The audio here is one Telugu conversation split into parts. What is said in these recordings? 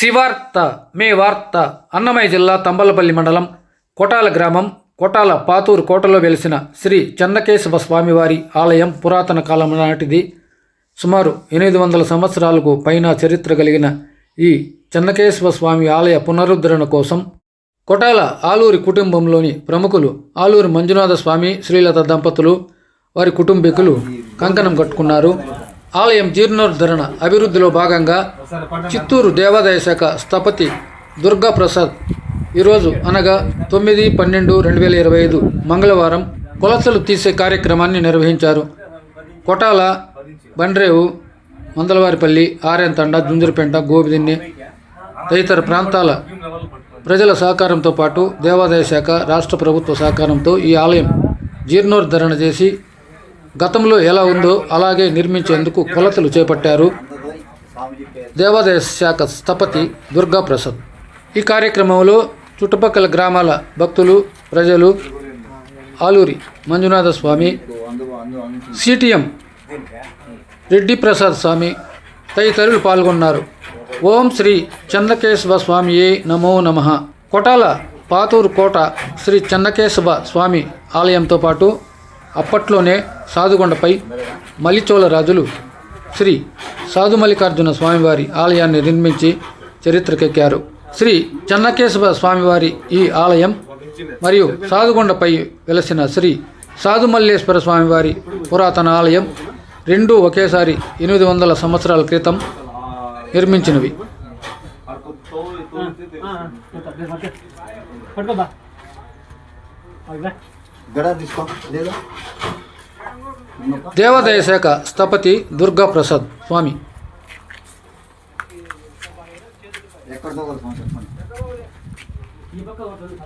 శివార్త మే వార్త అన్నమయ్య జిల్లా తంబలపల్లి మండలం కొటాల గ్రామం కొటాల పాతూరు కోటలో వెలిసిన శ్రీ చెన్నకేశవ స్వామివారి ఆలయం పురాతన కాలం నాటిది. సుమారు ఎనిమిది వందల సంవత్సరాలకు పైన చరిత్ర కలిగిన ఈ చెన్నకేశవ స్వామి ఆలయ పునరుద్ధరణ కోసం కొటాల ఆలూరి కుటుంబంలోని ప్రముఖులు ఆలూరి మంజునాథ స్వామి శ్రీలత దంపతులు వారి కుటుంబీకులు కంకణం కట్టుకున్నారు. ఆలయం జీర్ణోద్ధరణ అభివృద్ధిలో భాగంగా చిత్తూరు దేవాదాయ శాఖ స్థపతి దుర్గా ప్రసాద్ ఈరోజు అనగా తొమ్మిది పన్నెండు రెండు వేల ఇరవై ఐదు మంగళవారం కొలతలు తీసే కార్యక్రమాన్ని నిర్వహించారు. కొటాల బండ్రేవు మందలవారిపల్లి ఆర్యంతండ జుంజురుపేంట గోబిదిన్ని తదితర ప్రాంతాల ప్రజల సహకారంతో పాటు దేవాదాయ శాఖ రాష్ట్ర ప్రభుత్వ సహకారంతో ఈ ఆలయం జీర్ణోద్ధరణ చేసి గతంలో ఎలా ఉందో అలాగే నిర్మించేందుకు కొలతలు చేపట్టారు. దేవాదాయ శాఖ స్థపతి దుర్గాప్రసాద్. ఈ కార్యక్రమంలో చుట్టుపక్కల గ్రామాల భక్తులు ప్రజలు ఆలూరి మంజునాథ స్వామి సిటిఎం రెడ్డి ప్రసాద్ స్వామి తదితరులు పాల్గొన్నారు. ఓం శ్రీ చంద్రకేశవ స్వామియే నమో నమ. కొటాల పాతూరు కోట శ్రీ చంద్రకేశవ స్వామి ఆలయంతో పాటు అప్పట్లోనే సాధుగొండపై మలిచోళ రాజులు శ్రీ సాధు మల్లికార్జున స్వామివారి ఆలయాన్ని నిర్మించి చరిత్రకెక్కారు శ్రీ చెన్నకేశవ స్వామివారి ఈ ఆలయం మరియు సాధుగొండపై వెలసిన శ్రీ సాధుమల్లేశ్వర స్వామివారి పురాతన ఆలయం రెండూ ఒకేసారి ఎనిమిది వందల సంవత్సరాల క్రితం నిర్మించినవి పట్టుకోబా గడ తీసుకో లేదా దేవాదాయ శాఖ స్థపతి దుర్గా ప్రసాద్ స్వామి ఎక్కడితో కొలుస్తాం చెప్పండి ఈ పక్క ఒకటి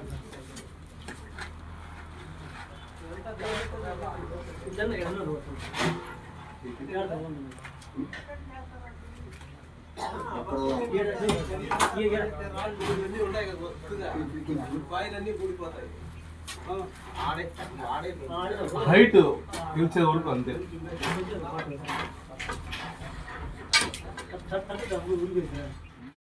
హైట్ పిలిచే వరకు అంతే. ఊరికి